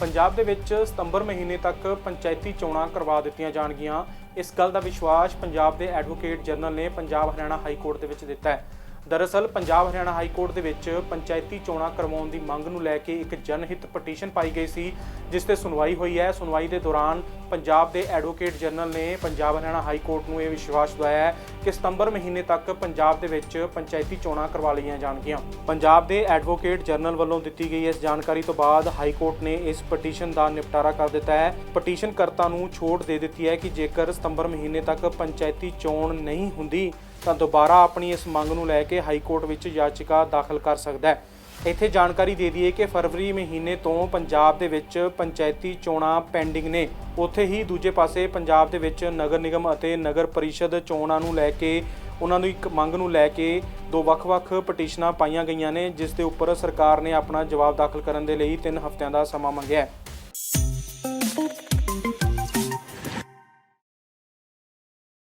ਪੰਜਾਬ ਦੇ ਵਿੱਚ ਸਤੰਬਰ ਮਹੀਨੇ ਤੱਕ ਪੰਚਾਇਤੀ ਚੋਣਾਂ ਕਰਵਾ ਦਿੱਤੀਆਂ ਜਾਣਗੀਆਂ। ਇਸ ਗੱਲ ਦਾ ਵਿਸ਼ਵਾਸ ਪੰਜਾਬ ਦੇ ਐਡਵੋਕੇਟ ਜਨਰਲ ਨੇ ਪੰਜਾਬ ਹਰਿਆਣਾ ਹਾਈ ਕੋਰਟ ਦੇ ਵਿੱਚ ਦਿੱਤਾ ਹੈ। ਦਰਅਸਲ ਪੰਜਾਬ ਹਰਿਆਣਾ ਹਾਈ ਕੋਰਟ ਦੇ ਵਿੱਚ ਪੰਚਾਇਤੀ ਚੋਣਾਂ ਕਰਵਾਉਣ ਦੀ ਮੰਗ ਨੂੰ ਲੈ ਕੇ ਇੱਕ ਜਨਹਿਤ ਪਟੀਸ਼ਨ ਪਾਈ ਗਈ ਸੀ, ਜਿਸ ਤੇ ਸੁਣਵਾਈ ਹੋਈ ਹੈ। ਸੁਣਵਾਈ ਦੇ ਦੌਰਾਨ ਪੰਜਾਬ ਦੇ ਐਡਵੋਕੇਟ ਜਨਰਲ ਨੇ ਪੰਜਾਬ ਹਰਿਆਣਾ ਹਾਈ ਕੋਰਟ ਨੂੰ ਇਹ ਵਿਸ਼ਵਾਸ ਦਿਵਾਇਆ ਹੈ ਕਿ ਸਤੰਬਰ ਮਹੀਨੇ ਤੱਕ ਪੰਜਾਬ ਦੇ ਵਿੱਚ ਪੰਚਾਇਤੀ ਚੋਣਾਂ ਕਰਵਾ ਲਈਆਂ ਜਾਣਗੀਆਂ। ਪੰਜਾਬ ਦੇ ਐਡਵੋਕੇਟ ਜਨਰਲ ਵੱਲੋਂ ਦਿੱਤੀ ਗਈ ਇਸ ਜਾਣਕਾਰੀ ਤੋਂ ਬਾਅਦ ਹਾਈ ਕੋਰਟ ਨੇ ਇਸ ਪਟੀਸ਼ਨ ਦਾ ਨਿਪਟਾਰਾ ਕਰ ਦਿੱਤਾ ਹੈ। ਪਟੀਸ਼ਨ ਕਰਤਾ ਨੂੰ ਛੋਟ ਦੇ ਦਿੱਤੀ ਹੈ ਕਿ ਜੇਕਰ ਸਤੰਬਰ ਮਹੀਨੇ ਤੱਕ ਪੰਚਾਇਤੀ ਚੋਣ ਨਹੀਂ ਹੁੰਦੀ ਤਾਂ ਦੁਬਾਰਾ ਆਪਣੀ ਇਸ ਮੰਗ ਨੂੰ ਲੈ ਕੇ ਹਾਈ ਕੋਰਟ ਵਿੱਚ ਯਾਚਿਕਾ ਦਾਖਲ ਕਰ ਸਕਦਾ ਹੈ। ਇੱਥੇ ਜਾਣਕਾਰੀ ਦੇ ਦਈਏ ਕਿ ਫਰਵਰੀ ਮਹੀਨੇ ਤੋਂ ਪੰਜਾਬ ਦੇ ਵਿੱਚ ਪੰਚਾਇਤੀ ਚੋਣਾਂ ਪੈਂਡਿੰਗ ਨੇ। ਉੱਥੇ ਹੀ ਦੂਜੇ ਪਾਸੇ ਪੰਜਾਬ ਦੇ ਵਿੱਚ ਨਗਰ ਨਿਗਮ ਅਤੇ ਨਗਰ ਪਰਿਸ਼ਦ ਚੋਣਾਂ ਨੂੰ ਲੈ ਕੇ, ਉਹਨਾਂ ਨੂੰ ਇੱਕ ਮੰਗ ਨੂੰ ਲੈ ਕੇ ਦੋ ਵੱਖ-ਵੱਖ ਪਟੀਸ਼ਨਾਂ ਪਾਈਆਂ ਗਈਆਂ ਨੇ, ਜਿਸ ਦੇ ਉੱਪਰ ਸਰਕਾਰ ਨੇ ਆਪਣਾ ਜਵਾਬ ਦਾਖਲ ਕਰਨ ਦੇ ਲਈ 3 ਹਫ਼ਤਿਆਂ ਦਾ ਸਮਾਂ ਮੰਗਿਆ ਹੈ।